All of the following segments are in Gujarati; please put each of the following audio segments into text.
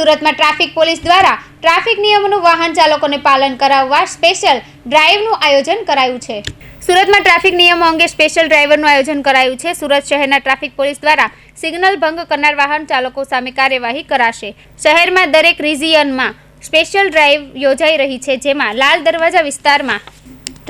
સુરતમાં ટ્રાફિક પોલીસ દ્વારા ટ્રાફિક નિયમોનું વાહન ચાલકોને પાલન કરાવવા સ્પેશિયલ ડ્રાઈવનું આયોજન કરાયું છે. સુરતમાં ટ્રાફિક નિયમો અંગે સ્પેશિયલ ડ્રાઈવરનું આયોજન કરાયું છે. સુરત શહેરના ટ્રાફિક પોલીસ દ્વારા સિગ્નલ ભંગ કરનાર વાહન ચાલકો સામે કાર્યવાહી કરાશે. શહેરમાં દરેક રિજિયનમાં સ્પેશિયલ ડ્રાઈવ યોજાઈ રહી છે, જેમાં લાલ દરવાજા વિસ્તારમાં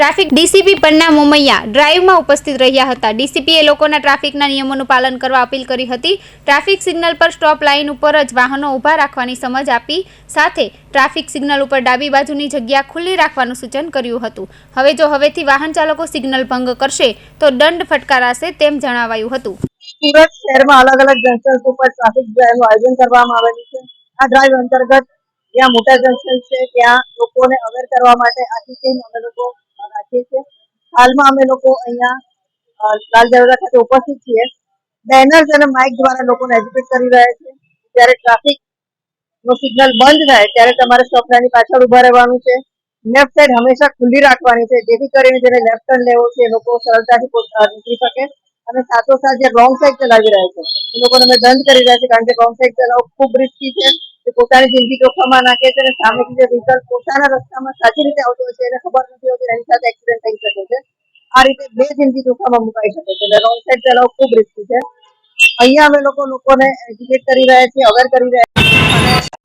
ટ્રાફિક ડીસીપી પન્ના મોમૈયા ડ્રાઈવમાં ઉપસ્થિત રહ્યા હતા. ડીસીપીએ લોકોના ટ્રાફિકના નિયમોનું પાલન કરવા અપીલ કરી હતી. ટ્રાફિક સિગ્નલ પર સ્ટોપ લાઇન ઉપર જ વાહનો ઊભા રાખવાની સમજ આપી, સાથે ટ્રાફિક સિગ્નલ ઉપર ડાબી બાજુની જગ્યા ખુલ્લી રાખવાનું સૂચન કર્યું હતું. હવે જો હવેથી વાહન ચાલકો સિગ્નલ ભંગ કરશે, તો દંડ ફટકારાશે તેમ જણાવાયું હતું. સુરત શહેરમાં અલગ અલગ જંકશન ઉપર ટ્રાફિક ડ્રાઈવનું આયોજન કરવામાં આવેલું છે. આ ડ્રાઈવ અંતર્ગત જ્યાં મોટા જંકશન છે, ત્યાં લોકોને અવેર કરવા માટે આખી ટીમ, અમે લોકો રાખીએ છીએ. હાલમાં અમે લોકો અહીંયા લાલ દરવાજા ખાતે ઉપસ્થિત છીએ. બેનર્સ અને માઇક દ્વારા લોકોને એજ્યુકેટ કરી રહ્યા છે જ્યારે ટ્રાફિક નો સિગ્નલ બંધ થાય, ત્યારે તમારે સ્ટોપ પાછળ ઊભા રહેવાનું છે. લેફ્ટ સાઈડ હંમેશા ખુલ્લી રાખવાની છે. જેથી કરીને જેને લેફ્ટ ટર્ન લેવો છે, એ લોકો સરળતાથી નીકળી શકે. અને સાથોસાથ જે રોંગ સાઈડ ચલાવી રહ્યા છે, એ લોકોને અમે દંડ કરી રહ્યા છે કારણ કે રોંગ સાઈડ ચલાવવું ખૂબ રિસ્કી છે. પોતાની જિંદગી જોખમમાં નાખે છે અને સામેથી જે વ્હીકલ પોતાના રસ્તામાં સાચી રીતે આવતો હોય છે એને ખબર નથી હોતી એની સાથે એક્સિડન્ટ થઈ શકે છે. આ રીતે બે જિંદગી જોખમમાં મુકાઈ શકે છે એટલે રોંગ સાઈડ ચલાવવું ખૂબ રિસ્કી છે. અહીંયા અમે લોકો લોકોને એજ્યુકેટ કરી રહ્યા છીએ અવેર કરી રહ્યા છીએ